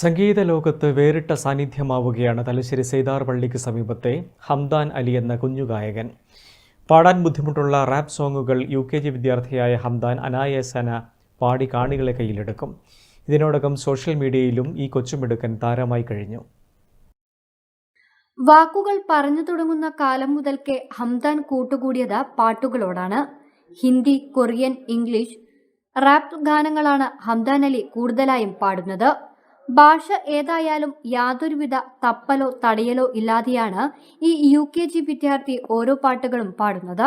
സംഗീത ലോകത്ത് വേറിട്ട സാന്നിധ്യമാവുകയാണ് തലശ്ശേരി സെയ്താർ പള്ളിക്ക് സമീപത്തെ ഹംദാൻ അലി എന്ന കുഞ്ഞു ഗായകൻ. പാടാൻ ബുദ്ധിമുട്ടുള്ള റാപ്പ് സോങ്ങുകൾ യു കെ ജി വിദ്യാർത്ഥിയായ ഹംദാൻ അനായാസന പാടി കാണികളെ കയ്യിലെടുക്കും. ഇതിനോടകം സോഷ്യൽ മീഡിയയിലും ഈ കൊച്ചുമിടുക്കൻ താരമായി കഴിഞ്ഞു. വാക്കുകൾ പറഞ്ഞു തുടങ്ങുന്ന കാലം മുതൽക്കേ ഹംദാൻ കൂട്ടുകൂടിയത് പാട്ടുകളോടാണ്. ഹിന്ദി കൊറിയൻ ഇംഗ്ലീഷ് റാപ്പ് ഗാനങ്ങളാണ് ഹംദാൻ അലി കൂടുതലായും പാടുന്നത്. ഭാഷ ഏതായാലും യാതൊരുവിധ തപ്പലോ തടയലോ ഇല്ലാതെയാണ് ഈ യു കെ ജി വിദ്യാർത്ഥി ഓരോ പാട്ടുകളും പാടുന്നത്.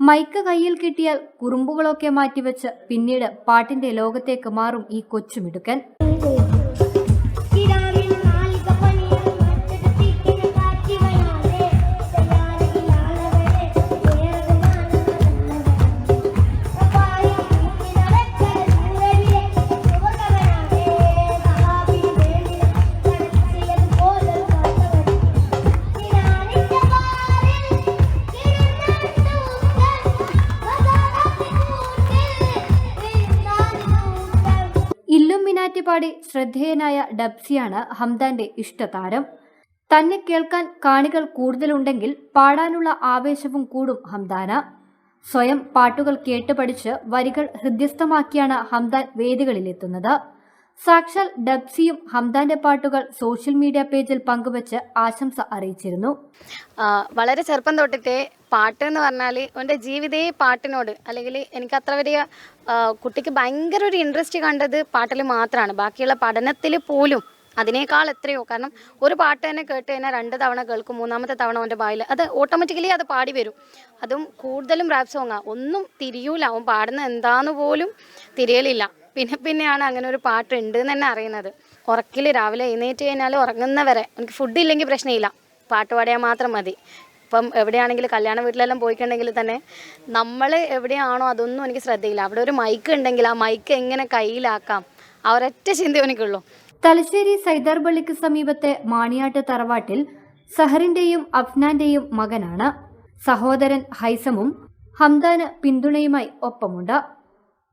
മൈക്ക് കയ്യിൽ കിട്ടിയാൽ കുറുമ്പുകളൊക്കെ മാറ്റിവെച്ച് പിന്നീട് പാട്ടിന്റെ ലോകത്തേക്ക് മാറും ഈ കൊച്ചുമിടുക്കൻ ഇല്ലുമിനാറ്റി പാടി ശ്രദ്ധേയനായ ഡബ്സിയാണ് ഹംദാന്റെ ഇഷ്ടതാരം. തന്നെ കേൾക്കാൻ കാണികൾ കൂടുതലുണ്ടെങ്കിൽ പാടാനുള്ള ആവേശവും കൂടും ഹംദാന. സ്വയം പാട്ടുകൾ കേട്ടുപഠിച്ച് വരികൾ ഹൃദ്യസ്ഥമാക്കിയാണ് ഹംദാൻ വേദികളിലെത്തുന്നത്. സാക്ഷാൽ ഡബ്സിയും ഹംദാന്റെ പാട്ടുകൾ സോഷ്യൽ മീഡിയ പേജിൽ പങ്കുവച്ച് ആശംസ അറിയിച്ചിരുന്നു. വളരെ ചെറുപ്പം തൊട്ടിട്ടേ പാട്ട് എന്ന് പറഞ്ഞാൽ എന്റെ ജീവിതേ പാട്ടിനോട് അല്ലെങ്കിൽ എനിക്ക് അത്ര വലിയ കുട്ടിക്ക് ഭയങ്കര ഒരു ഇൻട്രസ്റ്റ് കണ്ടത് പാട്ടിൽ മാത്രമാണ് ബാക്കിയുള്ള പഠനത്തിൽ പോലും അതിനേക്കാൾ എത്രയോ. കാരണം ഒരു പാട്ട് തന്നെ കേട്ട് കഴിഞ്ഞാൽ രണ്ട് തവണ കേൾക്കും മൂന്നാമത്തെ തവണ അവന്റെ വായിൽ അത് ഓട്ടോമാറ്റിക്കലി അത് പാടി വരും. അതും കൂടുതലും റാപ്പ് സോങ്ങാണ് ഒന്നും തിരിയൂല. അവൻ പാടുന്ന എന്താന്ന് പോലും തിരിയലില്ല. പിന്നെ പിന്നെയാണ് അങ്ങനെ ഒരു പാട്ട് ഉണ്ട് എന്ന് തന്നെ അറിയുന്നത്. ഉറക്കിൽ രാവിലെ എഴുന്നേറ്റ് കഴിഞ്ഞാൽ ഉറങ്ങുന്നവരെ എനിക്ക് ഫുഡ് ഇല്ലെങ്കിൽ പ്രശ്നമില്ല. പാട്ട് പാടിയാൽ മാത്രം മതി. ഇപ്പം എവിടെയാണെങ്കിലും കല്യാണ വീട്ടിലെല്ലാം പോയിട്ടുണ്ടെങ്കിൽ തന്നെ നമ്മൾ എവിടെയാണോ അതൊന്നും എനിക്ക് ശ്രദ്ധയില്ല. അവിടെ ഒരു മൈക്ക് ഉണ്ടെങ്കിൽ ആ മൈക്ക് എങ്ങനെ കയ്യിലാക്കാം? ആ ഒരൊറ്റ ചിന്ത എനിക്കുള്ളൂ. തലശ്ശേരി സൈദാർപള്ളിക്ക് സമീപത്തെ മാണിയാട്ട് തറവാട്ടിൽ സഹറിന്റെയും അഫ്നാന്റെയും മകനാണ് സഹോദരൻ ഹൈസമും ഹംദാന് പിന്തുണയുമായി ഒപ്പമുണ്ട്.